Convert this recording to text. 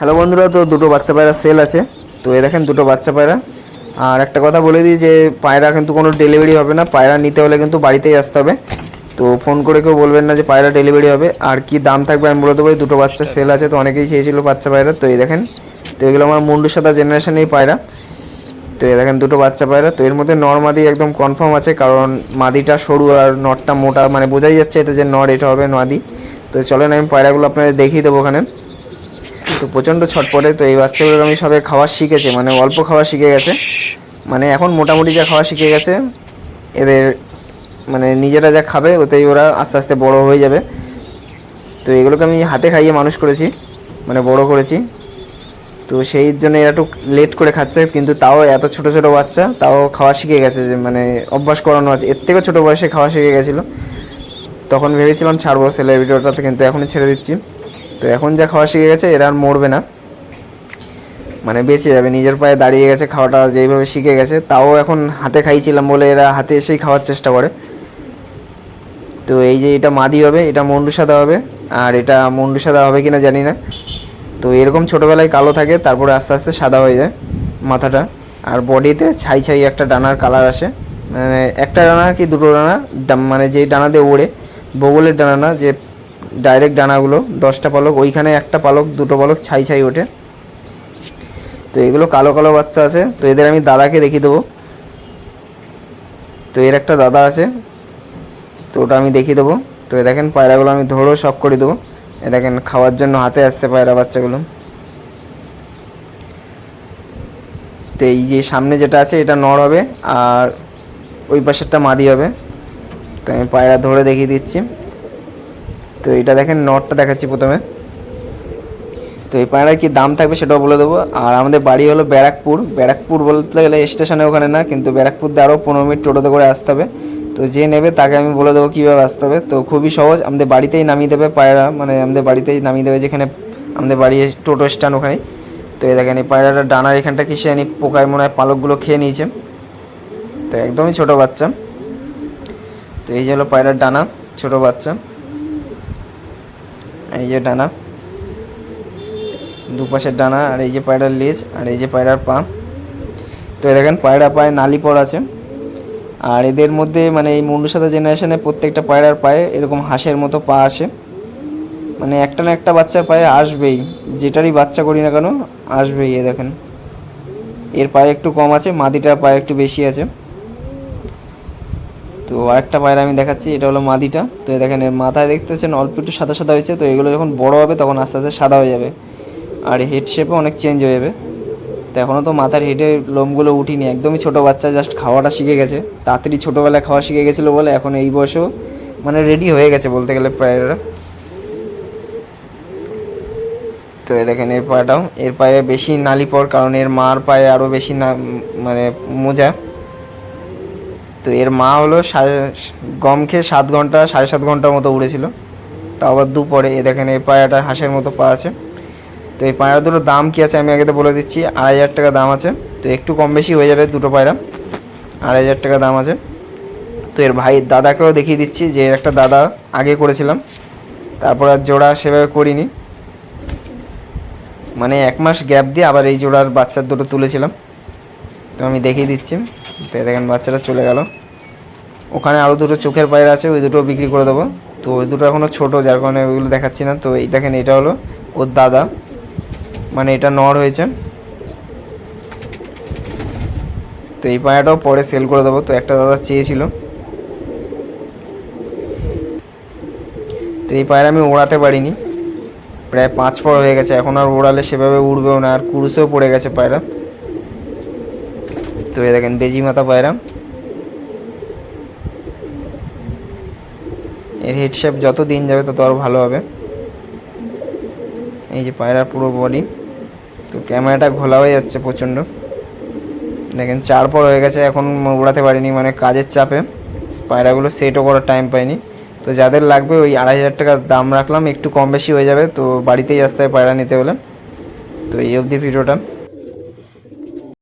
Hello বন্ধুরা, তো দুটো বাচ্চা পায়রা সেল আছে। তো এ দেখেন দুটো বাচ্চা পায়রা। আর একটা কথা বলে দিই যে, পায়রা কিন্তু কোনো ডেলিভারি হবে না। পায়রা নিতে হলে কিন্তু বাড়িতেই আসতে হবে। তো ফোন করে কেউ বলবেন না যে পায়রা ডেলিভারি হবে। আর কি দাম থাকবে? আমি বলে দেবো দুটো বাচ্চা সেল আছে, তো অনেকেই চেয়েছিল বাচ্চা পায়রা। তো এই দেখেন, তো এগুলো আমার মুন্ডু সাদা জেনারেশনের পায়রা। তো এই দেখেন দুটো বাচ্চা পায়রা। তো এর মধ্যে নর মাদি একদম কনফার্ম আছে, কারণ মাদিটা সরু আর নটটা মোটা মানে বোঝাই যাচ্ছে এটা যে নর এটা হবে মাদি তো চলেন আমি পায়রাগুলো আপনাদের দেখিয়ে দেবো ওখানে। তো প্রচণ্ড ছটপটে তো এই বাচ্চাগুলো আমি সবে খাওয়া শিখেছে মানে অল্প খাওয়া শিখে গেছে। মানে এখন মোটামুটি যা খাওয়া শিখে গেছে, এদের মানে নিজেরা যা খাবে ওতেই ওরা আস্তে আস্তে বড় হয়ে যাবে। তো এগুলোকে আমি হাতে খাইয়ে মানুষ করেছি মানে বড় করেছি। তো সেই জন্য এরা একটু লেট করে খাচ্ছে, কিন্তু তাও এত ছোট ছোট বাচ্চা, তাও খাওয়া শিখে গেছে যে মানে অভ্যাস করানো আছে। এর থেকেও ছোটো বয়সে খাওয়া শিখে গেছিল। তখন ভেবেছিলাম ছাড়বো সেলের ভিডিওটাতে কিন্তু এখনই ছেড়ে দিচ্ছি। তো এখন যা খাওয়া শিখে গেছে, এরা আর মরবে না। মানে বেঁচে যাবে, নিজের পায়ে দাঁড়িয়ে গেছে, খাওয়াটা যেইভাবে শিখে গেছে, তাও এখন হাতে খাইছিলাম বলে এরা হাতে এসেই খাওয়ার চেষ্টা করে। তো এই যে এটা মাদি হবে, এটা মন্ডু সাদা হবে, আর এটা মন্ডু সাদা হবে কিনা জানি না। তো এরকম ছোটোবেলায় কালো থাকে, তারপরে আস্তে আস্তে সাদা হয়ে যায় মাথাটা। আর বডিতে ছাই ছাই একটা ডানার কালার আসে। মানে একটা ডানা কি দুটো ডানা মানে যে ডানা দিয়ে ওড়ে, বগলের ডানা না, যে ডাইরেক্ট ডানাগুলো, দশটা পালক, ওইখানে একটা পালক, দুটো পালক ছাই ছাই ওঠে। তো এগুলো কালো কালো বাচ্চা আছে, তো এদের আমি দাদাকে দেখিয়ে দেবো। তো এর একটা দাদা আছে, তো ওটা আমি দেখিয়ে দেবো। তো এ দেখেন পায়রাগুলো আমি ধরেও শখ করে দেবো। এ দেখেন খাওয়ার জন্য হাতে আসছে পায়রা বাচ্চাগুলো। তো এই যে সামনে যেটা আছে, এটা নর হবে, আর ওই পাশেরটা মাদি হবে। তো আমি পায়রা ধরে দেখিয়ে দিচ্ছি। তো এটা দেখেন নটটা দেখাচ্ছি প্রথমে। তো এই পায়রার কি দাম থাকবে সেটাও বলে দেবো। আর আমাদের বাড়ি হলো ব্যারাকপুর। ব্যারাকপুর বলতে গেলে স্টেশনে ওখানে না, কিন্তু ব্যারাকপুর দিয়ে আরও পনেরো মিনিট টোটোতে করে আসতে হবে। তো যে নেবে তাকে আমি বলে দেবো কীভাবে আসতে হবে। তো খুবই সহজ, আমাদের বাড়িতেই নামিয়ে দেবে পায়রা মানে আমাদের বাড়িতেই নামিয়ে দেবে যেখানে আমাদের বাড়ি টোটো স্ট্যান্ড ওখানে। তো এই দেখেন, এই পায়রাটার ডানার এখানটা কিসে জানি পোকায় মনে হয় পালকগুলো খেয়ে নিয়েছে। তো একদমই ছোট বাচ্চা। তো এই যে হলো পায়রার ডানা, ছোট বাচ্চা। এই যে ডানা। দুপাশের ডানা, আর এই যে পায়রার লেজ, আর এই যে পায়রার পা। তো দেখেন, পায়রা পায়ে নালি পড় আছে। আর এদের মধ্যে মানে এই মুন্ডু সাদা জেনারেশনে প্রত্যেকটা পায়রার পায়ে এরকম হাঁসের মতো পা আসে। মানে একটা না একটা বাচ্চার পায়ে আসবেই। যেটারই বাচ্চা করি না কেন, আসবেই এ দেখেন। এর পায়ে একটু কম আছে, মাদিটার পায়ে একটু বেশি আছে। তো আরেকটা পায়রা আমি দেখাচ্ছি, এটা হলো মাদিটা। তো দেখেন, এর মাথায় দেখতেছেন, অল্প একটু সাদা সাদা হয়েছে, তো এগুলো যখন বড় হবে, তখন আস্তে আস্তে সাদা হয়ে যাবে। আর হেড শেপও অনেক চেঞ্জ হয়ে যাবে। তো এখনও তো মাথার হেডের লোমগুলো উঠিনি, একদমই ছোটো বাচ্চা জাস্ট খাওয়াটা শিখে গেছে। তাড়াতাড়ি ছোটোবেলায় খাওয়া শিখে গেছিল বলে, এখন এই বয়সেও মানে রেডি হয়ে গেছে বলতে গেলে পায়রারা। তো দেখেন, এর পায়েটাও এর পায়ে বেশি নালি পর, কারণ এর মার পায়ে আরও বেশি না মানে মোজা। তো এর মা হলো গম খেয়ে সাত ঘণ্টা, সাড়ে সাত ঘণ্টার মতো উড়েছিল। তা আবার দুপরে, এ দেখেন এই পায়াটা হাঁসের মতো পা আছে। তো এই পায়রা দুটোর দাম কী আছে আমি আগে তো বলে দিচ্ছি, আড়াই হাজার টাকা দাম আছে। তো একটু কম বেশি হয়ে যাবে দুটো পায়রা। আড়াই হাজার টাকা দাম আছে। তো এর ভাই দাদাকেও দেখিয়ে দিচ্ছি যে এর একটা দাদা আগে করেছিলাম। তারপর আর জোড়া সেভাবে করিনি। মানে এক মাস গ্যাপ দিয়ে আবার এই জোড়ার বাচ্চার দুটো তুলেছিলাম। তো আমি দেখিয়ে দিচ্ছি। তো দেখেন, বাচ্চাটা চলে গেল। ওখানে আরও দুটো চোখের পায়রা আছে, ওই দুটো বিক্রি করে দেবো। তো ওই দুটো এখনও ছোটো, যার কারণে ওইগুলো দেখাচ্ছি না। তো এই দেখেন, এটা হলো ওর দাদা। মানে এটা নর হয়েছে। তো এই পায়রাটাও পরে সেল করে দেবো। তো একটা দাদা চেয়েছিল। তো এই পায়রা আমি ওড়াতে পারিনি। প্রায় পাঁচ পর হয়ে গেছে। এখন আর ওড়ালে সেভাবে উড়বেও না। আর কুরুসেও পড়ে গেছে পায়রা তো এই দেখেন, বেজি মাথা পায়রা এর হেড শেপ যত দিন যাবে তত আরও ভালো হবে। এই যে পায়রার পুরো বডি তো ক্যামেরাটা ঘোলা হয়ে যাচ্ছে প্রচণ্ড। দেখেন চার পর হয়ে গেছে, এখন উড়াতে পারিনি মানে কাজের চাপে। পায়রাগুলো সেটও করার টাইম পাইনি। তো যাদের লাগবে ওই আড়াই হাজার টাকা দাম রাখলাম, একটু কম বেশি হয়ে যাবে, তো বাড়িতেই আসতে হবে পায়রা নিতে হলে। তো এই অবধি ভিডিওটা।